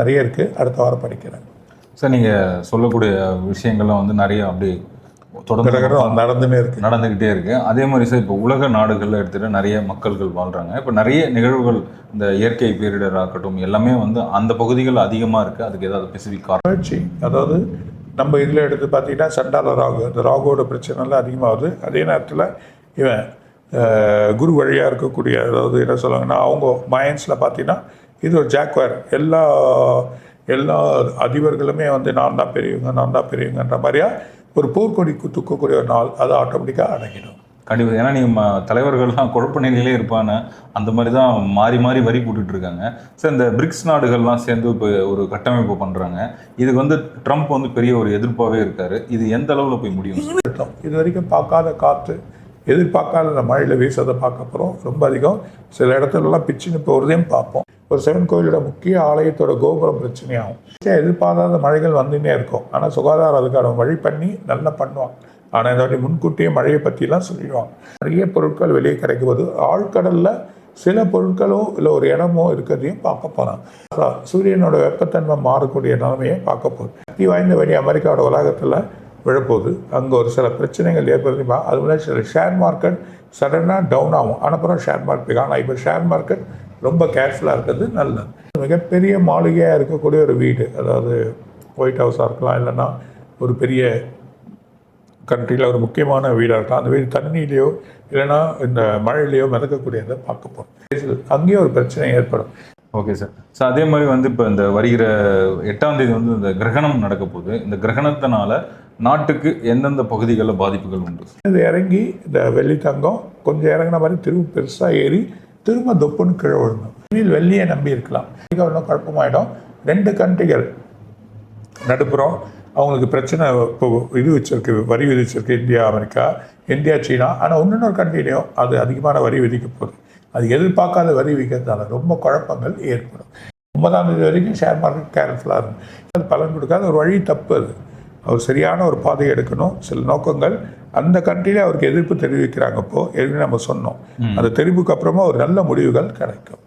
நிறைய இருக்குது அடுத்த வாரம் படிக்கிறேன். சார் நீங்கள் சொல்லக்கூடிய விஷயங்கள்லாம் வந்து நிறைய அப்படி தொடர்ந்து நடந்துன்னே இருக்கு. நடந்துக்கிட்டே இருக்கு. அதே மாதிரி சார் இப்போ உலக நாடுகளில் எடுத்துகிட்டு நிறைய மக்கள்கள் வாழ்கிறாங்க இப்போ நிறைய நிகழ்வுகள் இந்த இயற்கை பேரிடர் ஆகட்டும் எல்லாமே வந்து அந்த பகுதிகள் அதிகமாக இருக்குது அதுக்கு ஏதாவது ஸ்பெசிஃபிக் காரணம்? அதாவது நம்ம இதில் எடுத்து பார்த்தீங்கன்னா சண்டால ராகு இந்த ராகுவோட பிரச்சனைலாம் அதிகமாகுது. அதே நேரத்தில் இவன் குரு வழியாக இருக்கக்கூடிய அதாவது என்ன சொல்லுவாங்கன்னா அவங்க மயன்ஸில் பார்த்தீங்கன்னா இது ஒரு ஜாக்வார். எல்லா எல்லா அதிபர்களுமே வந்து நான் தான் பெரியவங்க நான் தான் பெரியவங்கன்ற மாதிரியா ஒரு போர்க்கொடி தூக்கக்கூடிய ஒரு நாள் அது ஆட்டோமேட்டிக்காக அடங்கிடும். கண்டிப்பாக ஏன்னா நீங்கள் தலைவர்கள்லாம் குழப்ப நிலையிலே இருப்பாங்க. அந்த மாதிரி தான் மாறி மாறி வரி போட்டுட்டு இருக்காங்க சார் இந்த பிரிக்ஸ் நாடுகள்லாம் சேர்ந்து இப்போ ஒரு கட்டமைப்பு பண்ணுறாங்க இதுக்கு வந்து ட்ரம்ப் வந்து பெரிய ஒரு எதிர்ப்பாகவே இருக்காரு. இது எந்த அளவில் போய் முடியும்? இது வரைக்கும் பார்க்காத காற்று. எதிர்பார்க்காத மழையில் வீசதை பார்க்க போகிறோம் ரொம்ப அதிகம். சில இடத்துலலாம் பிச்சுன்னு போகிறதையும் பார்ப்போம். ஒரு சிவன் கோயிலோட முக்கிய ஆலயத்தோட கோபுரம் பிரச்சனையாகும். எதிர்பாராத மழைகள் வந்துன்னே இருக்கும். ஆனால் சுகாதாரம் அதுக்கான வழி பண்ணி நல்லா பண்ணுவாங்க. ஆனால் இந்த வாட்டி முன்கூட்டியே மழையை பற்றிலாம் சொல்லிடுவாங்க. நிறைய பொருட்கள் வெளியே கிடைக்கும்போது ஆழ்கடலில் சில பொருட்களோ இல்லை ஒரு இடமோ இருக்கிறதையும் பார்க்க போகிறான் சூரியனோட வெப்பத்தன்மை மாறக்கூடிய நிலைமையை பார்க்க போகுது சக்தி வாய்ந்த வழி அமெரிக்காவோட உலகத்தில் விழப்போகுது. அங்கே ஒரு சில பிரச்சனைகள் ஏற்படுத்தி அது முன்னாடி சில ஷேர் மார்க்கெட் சடனாக டவுன் ஆகும். அனுப்புறம் ஷேர் மார்க்கெட் ஆனால் இப்போ ஷேர் மார்க்கெட் ரொம்ப கேர்ஃபுல்லாக இருக்கிறது நல்லது. மிகப்பெரிய மாளிகையாக இருக்கக்கூடிய ஒரு வீடு. அதாவது ஒயிட் ஹவுஸாக இருக்கலாம் இல்லைன்னா ஒரு பெரிய கண்ட்ரியில் ஒரு முக்கியமான வீடாக இருக்கலாம். அந்த வீடு தண்ணியிலையோ இல்லைன்னா இந்த மழையிலையோ மிதக்கக்கூடியதை பார்க்க போகிறோம் அங்கேயும் ஒரு பிரச்சனை ஏற்படும். ஓகே சார் சார் அதே மாதிரி வந்து இப்போ இந்த வருகிற எட்டாம் தேதி வந்து இந்த கிரகணம் நடக்க போகுது. இந்த கிரகணத்தினால நாட்டுக்கு எந்தெந்த பகுதிகளில் பாதிப்புகள் உண்டு? இது இறங்கி இந்த வெள்ளி தங்கம் கொஞ்சம் இறங்கின மாதிரி திரும்ப பெருசாக ஏறி திரும்ப தொப்புன்னு கீழே விழுந்தோம். இனிமேல் வெள்ளியை நம்பி இருக்கலாம். இன்னும் குழப்பமாயிடும். ரெண்டு கண்ட்ரிகள் நடுப்புறம். அவங்களுக்கு பிரச்சனை இப்போ இது வச்சிருக்கு வரி விதிச்சிருக்கு இந்தியா அமெரிக்கா இந்தியா சீனா. ஆனால் இன்னொரு கண்ட்ரிலையும் அது அதிகமான வரி விதிக்க போகுது. அது எதிர்பார்க்காத வரி விதிக்கிறதுனால ரொம்ப குழப்பங்கள் ஏற்படும். ஒன்பதாம் தேதி வரைக்கும் ஷேர் மார்க்கெட் கேர்ஃபுல்லாக இருக்கும் அது பலன் கொடுக்காத ஒரு வழி தப்பு அது. அவர் சரியான ஒரு பாதையை எடுக்கணும். சில நோக்கங்கள் அந்த கண்ட்ரியில அவருக்கு எதிர்ப்பு தெரிவிக்கிறாங்க இப்போ. ஏற்கனவே நம்ம சொன்னோம். அந்த தெரிவுக்கு அப்புறமா ஒரு நல்ல முடிவுகள் கிடைக்கும்.